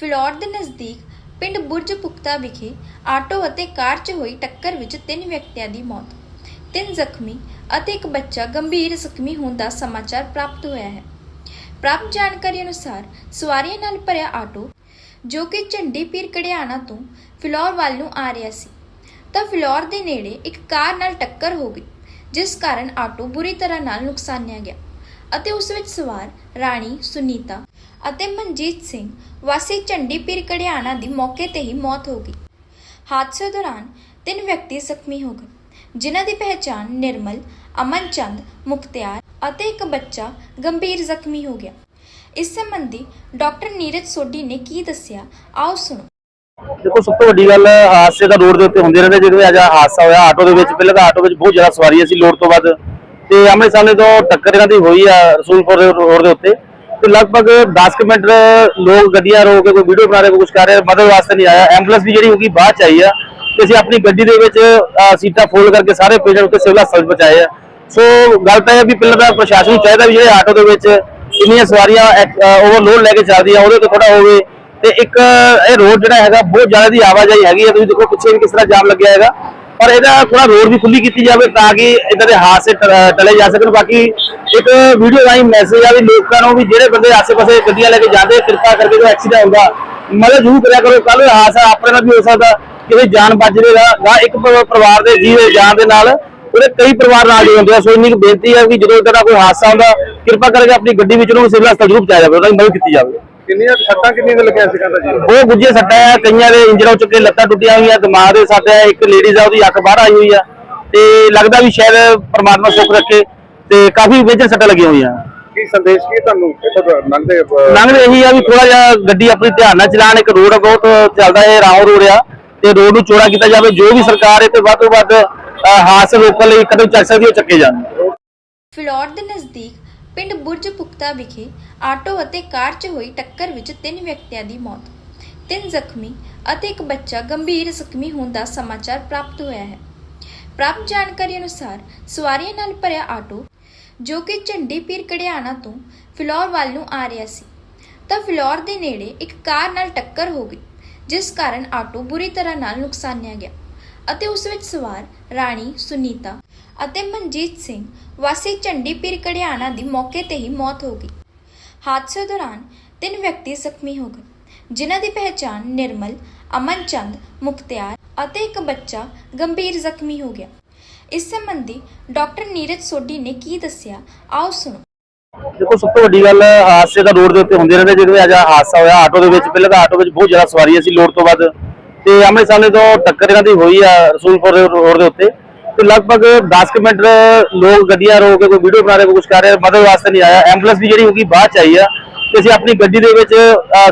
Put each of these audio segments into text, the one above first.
ਫਿਲੌਰ ਦੇ ਨਜ਼ਦੀਕ ਪਿੰਡ ਬੁਰਜ ਪੁਖਤਾ ਵਿਖੇ ਆਟੋ ਅਤੇ ਕਾਰ 'ਚ ਹੋਈ ਟੱਕਰ ਵਿੱਚ ਤਿੰਨ ਵਿਅਕਤੀਆਂ ਦੀ ਮੌਤ। ਤਿੰਨ ਜ਼ਖਮੀ ਅਤੇ ਇੱਕ ਬੱਚਾ ਗੰਭੀਰ ਜ਼ਖਮੀ ਹੋਣ ਦਾ ਸਮਾਚਾਰ ਪ੍ਰਾਪਤ ਹੋਇਆ ਹੈ। ਪ੍ਰਾਪਤ ਜਾਣਕਾਰੀ ਅਨੁਸਾਰ ਸਵਾਰੀਆਂ ਨਾਲ ਭਰਿਆ ਆਟੋ, ਜੋ ਕਿ ਝੰਡੀ ਪੀਰ ਕੜਿਆਣਾ ਤੋਂ ਫਿਲੌਰ ਵੱਲ ਨੂੰ ਆ ਰਿਹਾ ਸੀ, ਤਾਂ ਫਿਲੌਰ ਦੇ ਨੇੜੇ ਇੱਕ ਕਾਰ ਨਾਲ ਟੱਕਰ ਹੋ ਗਈ, ਜਿਸ ਕਾਰਨ ਆਟੋ ਬੁਰੀ ਤਰ੍ਹਾਂ ਨਾਲ ਨੁਕਸਾਨਿਆ ਗਿਆ ਅਤੇ ਉਸ ਵਿੱਚ ਸਵਾਰ ਰਾਣੀ ਸੁਨੀਤਾ ਅਤੇ ਮਨਜੀਤ ਸਿੰਘ ਵਾਸੀ ਝੰਡੀ ਪੀਰ ਕੜਿਆਣਾ ਦੀ ਮੌਕੇ ਤੇ ਹੀ ਮੌਤ ਹੋ ਗਈ। ਹਾਦਸੇ ਦੌਰਾਨ ਤਿੰਨ ਵਿਅਕਤੀ ਜ਼ਖਮੀ ਹੋ ਗਏ, ਜਿਨ੍ਹਾਂ ਦੀ ਪਹਿਚਾਣ ਨਿਰਮਲ ਅਮਨ ਮੁਖਤਿਆਰ ਅਤੇ ਇੱਕ ਬੱਚਾ ਗੰਭੀਰ ਜ਼ਖਮੀ ਹੋ ਗਿਆ। ਇਸ ਸੰਬੰਧੀ ਡਾਕਟਰ ਨੀਰਜ ਸੋਢੀ ਨੇ ਕੀ ਦੱਸਿਆ, ਆਓ ਸੁਣੋ। ਦੇਖੋ, ਸਭ ਤੋਂ ਵੱਡੀ ਗੱਲ ਹਾਦਸੇ ਦਾ ਰੋਡ ਦੇ ਉੱਤੇ ਹੁੰਦੇ ਰਹਿੰਦੇ, ਜਿਵੇਂ ਅੱਜ ਹਾਦਸਾ ਹੋਇਆ ਆਟੋ ਦੇ ਵਿੱਚ, ਪਹਿਲਾਂ ਤਾਂ ਆਟੋ ਵਿੱਚ ਬਹੁਤ ਜ਼ਿਆਦਾ ਸਵਾਰੀ ਸੀ ਲੋਡ ਤੋਂ ਬਾਅਦ। ਤੇ ਆਮਣੇ ਸਾਹਮਣੇ ਤੋਂ ਟੱਕਰ ਇਹਨਾਂ ਦੀ ਹੋਈ ਆ ਰਸੂਲਪੁਰ ਰੋਡ ਦੇ ਉੱਤੇ। ਤੇ ਲਗਭਗ 10 ਕੁ ਮਿੰਟ ਲੋਕ ਗੱਡੀਆਂ ਰੋ ਕੇ ਕੋਈ ਵੀਡੀਓ ਬਣਾ ਰਹੇ, ਕੋਈ ਕੁਝ ਕਰ ਰਹੇ, ਮਦਦ ਵਾਸਤੇ ਨਹੀਂ ਆਇਆ। ਐਂਬੂਲੈਂਸ ਵੀ ਜਿਹੜੀ ਹੋਗੀ ਬਾਅਦ ਚ ਆਈ ਆ। ਤੇ ਅਸੀਂ ਆਪਣੀ ਗੱਡੀ ਦੇ ਵਿੱਚ ਸੀਟਾਂ ਫੋਲਡ ਕਰਕੇ ਸਾਰੇ ਪੇਸ਼ੈਂਟ ਉੱਤੇ ਸਿਵਲ ਹਸਪਤਾਲ ਪਹੁੰਚਾਏ ਆ। ਸੋ ਗੱਲ ਤਾਂ ਇਹ ਵੀ ਪਹਿਲਾਂ ਤਾਂ ਪ੍ਰਸ਼ਾਸਨ ਨੂੰ ਚਾਹੀਦਾ ਵੀ ਜਿਹੜੇ ਆਟੋ ਦੇ ਵਿੱਚ ਇੰਨੀਆਂ ਸਵਾਰੀਆਂ ਓਵਰਲੋਡ ਲੈ ਕੇ ਚੱਲਦੀਆਂ, ਉਹਦੇ ਤੇ ਥੋੜਾ ਹੋਵੇ। ਤੇ ਇੱਕ, ਇਹ ਰੋਡ ਜਿਹੜਾ ਹੈਗਾ, ਬਹੁਤ ਜ਼ਿਆਦਾ ਦੀ ਆਵਾਜਾਈ ਹੈਗੀ ਹੈ ਤੁਸੀਂ ਦੇਖੋ ਪਿੱਛੇ ਵੀ ਕਿਸ ਤਰ੍ਹਾਂ ਜਾਮ ਲੱਗਿਆ ਹੈਗਾ। ਪਰ ਇਹਦਾ ਥੋੜਾ ਰੋਡ ਵੀ ਖੁੱਲੀ ਕੀਤੀ ਜਾਵੇ ਤਾਂ ਕਿ ਇਦਾਂ ਦੇ ਹਾਦਸੇ ਟਲੇ ਜਾ ਸਕਣ। ਬਾਕੀ ਇੱਕ ਵੀਡੀਓ ਰਾਹੀਂ ਮੈਸੇਜ ਆ ਵੀ ਲੋਕਾਂ ਨੂੰ ਵੀ ਜਿਹੜੇ ਬੰਦੇ ਆਸੇ-ਪਾਸੇ ਗੱਡੀਆਂ ਲੈ ਕੇ ਜਾਂਦੇ, ਕਿਰਪਾ ਕਰਕੇ ਜੋ ਐਕਸੀਡੈਂਟ ਹੁੰਦਾ, ਮਦਦ ਜ਼ਰੂਰ ਕਰਿਆ ਕਰੋ। ਕੱਲ ਹਾਦਸਾ ਆਪਣੇ ਨਾਲ ਵੀ ਹੋ ਸਕਦਾ। ਕਿਸੇ ਜਾਨ ਬਚ ਜਾਵੇਗਾ ਜਾਂ ਇੱਕ ਪਰਿਵਾਰ ਦੇ ਜੀਵ ਜਾਨ ਦੇ ਨਾਲ ਉਹਦੇ ਕਈ ਪਰਿਵਾਰ ਨਾਲ ਜੁੜੇ ਹੁੰਦੇ ਆ। ਸੋ ਇੰਨੀ ਕੁ ਬੇਨਤੀ ਹੈ ਕਿ ਜਦੋਂ ਇਦਾਂ ਦਾ ਕੋਈ ਹਾਦਸਾ ਹੁੰਦਾ, ਕਿਰਪਾ ਕਰਕੇ ਆਪਣੀ ਗੱਡੀ ਵਿੱਚ ਉਹਨੂੰ ਸਿਵਲ ਹਸਪਤਾਲ ਜ਼ਰੂਰ ਪਹੁੰਚਾਇਆ ਜਾਵੇ, ਉਹਨਾਂ ਦੀ ਮਦਦ ਕੀਤੀ ਜਾਵੇ। ਕਿੰਨੀਆਂ ਸੱਟਾਂ ਕਿੰਨੀਆਂ ਕੁ ਲੱਗੀਆਂ ਸੀ ਕਹਿੰਦਾ ਜੀ? ਬਹੁਤ ਗੁੱਝੇ ਸੱਟਾਂ ਆ ਕਈਆਂ ਦੇ ਇੰਜਰ ਚੁੱਕੇ ਲੱਤਾਂ ਟੁੱਟੀਆਂ ਹੋਈਆਂ ਦਿਮਾਗ ਦੇ ਸੱਟ ਆ ਇੱਕ ਲੇਡੀਜ਼ ਆ ਉਹਦੀ ਅੱਖ ਬਾਹਰ ਆਈ ਹੋਈ ਆ ਤੇ ਲੱਗਦਾ ਵੀ ਸ਼ਾਇਦ ਪ੍ਰਮਾਤਮਾ ਸੁੱਖ ਰੱਖੇ ਤੇ ਕਾਫੀ ਮੇਜਰ ਸੱਟਾਂ ਲੱਗੀਆਂ ਹੋਈਆਂ। ਕੀ ਸੰਦੇਸ਼ ਕੀ ਤੁਹਾਨੂੰ ਇੱਥੋਂ ਲੰਘਦੇ ਲੰਘਦੇ ਇਹੀ ਆ ਵੀ ਥੋੜਾ ਜਿਹਾ ਗੱਡੀ ਆਪਣੀ ਧਿਆਨ ਨਾਲ ਚਲਾਣ ਇੱਕ ਰੋਡ ਬਹੁਤ ਚੱਲਦਾ ਹੈ ਰਾਉ ਰੋਡ ਆ ਤੇ ਰੋਡ ਨੂੰ ਚੌੜਾ ਕੀਤਾ ਜਾਵੇ ਜੋ ਵੀ ਸਰਕਾਰ ਇਹ ਤੇ ਵੱਧ ਤੋਂ ਵੱਧ ਹਾਦਸੇ ਰੋਕਣ ਲਈ ਕਦਮ ਚੱਕ ਸਕਦੀ ਹੈ ਉਹ ਚੱਕੇ ਜਾਣ। ਫਿਲੌਰ ਦੇ ਨਜ਼ਦੀਕ ਪਿੰਡ ਬੁਰਜ ਪੁਖਤਾ ਵਿਖੇ ਆਟੋ ਅਤੇ ਕਾਰ 'ਚ ਹੋਈ ਟੱਕਰ ਵਿੱਚ ਤਿੰਨ ਵਿਅਕਤੀਆਂ ਦੀ ਮੌਤ। ਤਿੰਨ ਜ਼ਖਮੀ ਅਤੇ ਇੱਕ ਬੱਚਾ ਗੰਭੀਰ ਜ਼ਖਮੀ ਹੋਣ ਦਾ ਸਮਾਚਾਰ ਪ੍ਰਾਪਤ ਹੋਇਆ ਹੈ। ਪ੍ਰਾਪਤ ਜਾਣਕਾਰੀ ਅਨੁਸਾਰ ਸਵਾਰੀਆਂ ਨਾਲ ਭਰਿਆ ਆਟੋ, ਜੋ ਕਿ ਝੰਡੀ ਪੀਰ ਕੜਿਆਣਾ ਤੋਂ ਫਿਲੌਰ ਵੱਲ ਨੂੰ ਆ ਰਿਹਾ ਸੀ, ਤਾਂ ਫਿਲੌਰ ਦੇ ਨੇੜੇ ਇੱਕ ਕਾਰ ਨਾਲ ਟੱਕਰ ਹੋ ਗਈ, ਜਿਸ ਕਾਰਨ ਆਟੋ ਬੁਰੀ ਤਰ੍ਹਾਂ ਨਾਲ ਨੁਕਸਾਨਿਆ ਗਿਆ। ਅਤੇ ਉਸ ਵਿੱਚ ਸਵਾਰ ਰਾਣੀ ਸੁਨੀਤਾ ਅਤੇ ਮਨਜੀਤ ਸਿੰਘ ਵਾਸੀ ਝੰਡੀ ਪੀਰ ਕੜਿਆਣਾ ਦੀ ਮੌਕੇ ਤੇ ਹੀ ਮੌਤ ਹੋ ਗਈ। ਹਾਦਸੇ ਦੌਰਾਨ ਤਿੰਨ ਵਿਅਕਤੀ ਜ਼ਖਮੀ ਹੋ ਗਏ, ਜਿਨ੍ਹਾਂ ਦੀ ਪਹਿਚਾਣ ਨਿਰਮਲ ਅਮਨ ਮੁਖਤਿਆਰ ਅਤੇ ਇੱਕ ਬੱਚਾ ਗੰਭੀਰ ਜ਼ਖਮੀ ਹੋ ਗਿਆ। ਇਸ ਸੰਬੰਧੀ ਡਾਕਟਰ ਨੀਰਜ ਸੋਢੀ ਨੇ ਕੀ ਦੱਸਿਆ, ਆਓ ਸੁਣੋ। ਦੇਖੋ, ਸਭ ਤੋਂ ਵੱਡੀ ਗੱਲ ਹਾਦਸੇ ਦਾ ਰੋਡ ਦੇ ਉੱਤੇ ਹੁੰਦੇ ਰਹਿੰਦੇ, ਜਿਵੇਂ ਅੱਜ ਹਾਦਸਾ ਹੋਇਆ, ਆਟੋ ਦੇ ਵਿੱਚ, ਪਹਿਲਾਂ ਤਾਂ ਆਟੋ ਵਿੱਚ ਬਹੁਤ ਜ਼ਿਆਦਾ ਸਵਾਰੀ ਸੀ, ਲੋਡ ਤੋਂ ਬਾਅਦ ਤੇ ਆਮਣੇ ਸਾਹਮਣੇ ਤੋਂ ਟੱਕਰ ਇਹਨਾਂ ਦੀ ਹੋਈ ਆ ਰਸੂਲਪੁਰ ਰੋਡ ਦੇ ਉੱਤੇ। ਤੇ ਲਗਭਗ 10 ਕੁ ਮਿੰਟ ਲੋਕ ਗੱਡੀਆਂ ਰੋਕ ਕੇ ਕੋਈ ਵੀਡੀਓ ਬਣਾ ਰਹੇ, ਕੋਈ ਕੁਝ ਕਰ ਰਹੇ, ਮਦਦ ਵਾਸਤੇ ਨਹੀਂ ਆਇਆ। ਐਂਬੂਲੈਂਸ ਵੀ ਜਿਹੜੀ ਹੋਗੀ ਬਾਅਦ ਚ ਆਈ ਆ। ਤੇ ਅਸੀਂ ਆਪਣੀ ਗੱਡੀ ਦੇ ਵਿੱਚ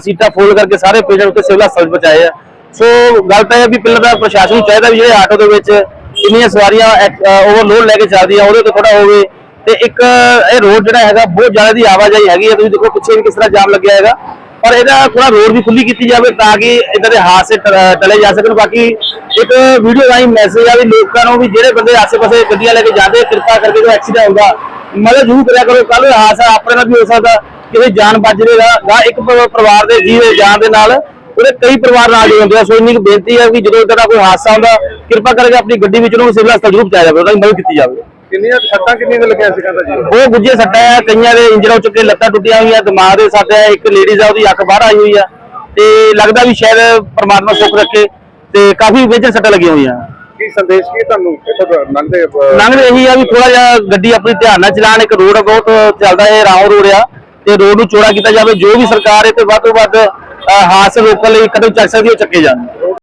ਸੀਟਾਂ ਫੋਲਡ ਕਰਕੇ ਸਾਰੇ ਪੇਸ਼ੈਂਟ ਉੱਤੇ ਸਿਵਲ ਹਸਪਤਾਲ ਪਹੁੰਚਾਏ ਆ। ਸੋ ਗੱਲ ਤਾਂ ਇਹ ਵੀ ਪਹਿਲਾਂ ਤਾਂ ਪ੍ਰਸ਼ਾਸਨ ਨੂੰ ਚਾਹੀਦਾ ਵੀ ਜਿਹੜੇ ਆਟੋ ਦੇ ਵਿੱਚ ਇੰਨੀਆਂ ਸਵਾਰੀਆਂ ਓਵਰਲੋਡ ਲੈ ਕੇ ਚੱਲਦੀਆਂ, ਉਹਦੇ ਤੇ ਥੋੜਾ ਹੋਵੇ। ਤੇ ਇੱਕ, ਇਹ ਰੋਡ ਜਿਹੜਾ ਹੈਗਾ, ਬਹੁਤ ਜ਼ਿਆਦਾ ਦੀ ਆਵਾਜਾਈ ਹੈਗੀ ਹੈ ਤੁਸੀਂ ਦੇਖੋ ਪਿੱਛੇ ਵੀ ਕਿਸ ਤਰ੍ਹਾਂ ਜਾਮ ਲੱਗਿਆ ਹੈਗਾ। ਪਰ ਇਹਦਾ ਥੋੜਾ ਰੋਡ ਵੀ ਖੁੱਲੀ ਕੀਤੀ ਜਾਵੇ ਤਾਂ ਕਿ ਇਦਾਂ ਦੇ ਹਾਦਸੇ ਟਲੇ ਜਾ ਸਕਣ। ਬਾਕੀ ਇੱਕ ਵੀਡੀਓ ਰਾਹੀਂ ਮੈਸੇਜ ਆ ਵੀ ਲੋਕਾਂ ਨੂੰ ਵੀ ਜਿਹੜੇ ਬੰਦੇ ਆਸੇ-ਪਾਸੇ ਗੱਡੀਆਂ ਲੈ ਕੇ ਜਾਂਦੇ, ਕਿਰਪਾ ਕਰਕੇ ਜੋ ਐਕਸੀਡੈਂਟ ਹੁੰਦਾ, ਮਦਦ ਜ਼ਰੂਰ ਕਰਿਆ ਕਰੋ। ਕੱਲ ਹਾਦਸਾ ਆਪਣੇ ਨਾਲ ਵੀ ਹੋ ਸਕਦਾ, ਕਿਸੇ ਜਾਨ ਬਚ ਜਾਵੇਗਾ ਜਾਂ ਇੱਕ ਪਰਿਵਾਰ ਦੇ ਜੀਵ ਦੇ ਜਾਨ ਦੇ ਨਾਲ ਉਹਦੇ ਕਈ ਪਰਿਵਾਰ ਨਾਲ ਜੁੜੇ ਹੁੰਦੇ ਆ। ਸੋ ਇੰਨੀ ਕੁ ਬੇਨਤੀ ਹੈ ਕਿ ਜਦੋਂ ਇਦਾਂ ਦਾ ਕੋਈ ਹਾਦਸਾ ਹੁੰਦਾ, ਕਿਰਪਾ ਕਰਕੇ ਆਪਣੀ ਗੱਡੀ ਵਿੱਚ ਨੂੰ ਸਿਵਲ ਹਸਪਤਾਲ ਜ਼ਰੂਰ ਪਹੁੰਚਾਇਆ ਜਾਵੇ ਉਹਦਾ ਮਦਦ ਕੀਤੀ ਜਾਵੇ। ਕਿੰਨੀਆਂ ਸੱਟਾਂ ਕਿੰਨੀਆਂ ਕੁ ਲੱਗੀਆਂ ਸੀ ਕਹਿੰਦਾ ਜੀ? ਬਹੁਤ ਗੁੱਝੇ ਸੱਟਾਂ ਆ ਕਈਆਂ ਦੇ ਇੰਜਰ ਹੋ ਚੁੱਕੇ ਲੱਤਾਂ ਟੁੱਟੀਆਂ ਹੋਈਆਂ ਦਿਮਾਗ ਦੇ ਸੱਟ ਆ ਇੱਕ ਲੇਡੀਜ਼ ਆ ਉਹਦੀ ਅੱਖ ਬਾਹਰ ਆਈ ਹੋਈ ਆ। ਤੇ ਲੱਗਦਾ ਵੀ ਸ਼ਾਇਦ ਪ੍ਰਮਾਤਮਾ ਸੁੱਖ ਰੱਖੇ ਤੇ ਕਾਫੀ ਮੇਜਰ ਸੱਟਾਂ ਲੱਗੀਆਂ ਹੋਈਆਂ। ਕੀ ਸੰਦੇਸ਼ ਕੀ ਤੁਹਾਨੂੰ? ਇੱਥੋਂ ਤੋਂ ਲੰਘਦੇ ਅਹ, ਲੰਘਦੇ ਇਹੀ ਆ ਵੀ ਥੋੜਾ ਜਿਹਾ ਗੱਡੀ ਆਪਣੀ ਧਿਆਨ ਨਾਲ ਚਲਾਣ ਇੱਕ ਰੋਡ ਬਹੁਤ ਚੱਲਦਾ ਹੈ ਰਾਉ ਰੋਡ ਆ ਤੇ ਰੋਡ ਨੂੰ ਚੌੜਾ ਕੀਤਾ ਜਾਵੇ ਜੋ ਵੀ ਸਰਕਾਰ ਇਹ ਤੇ ਵੱਧ ਤੋਂ ਵੱਧ ਹਾਦਸੇ ਰੋਕਣ ਲਈ ਕਦਮ ਚੱਕ ਸਕਦੀ ਉਹ ਚੱਕੇ ਜਾਣ।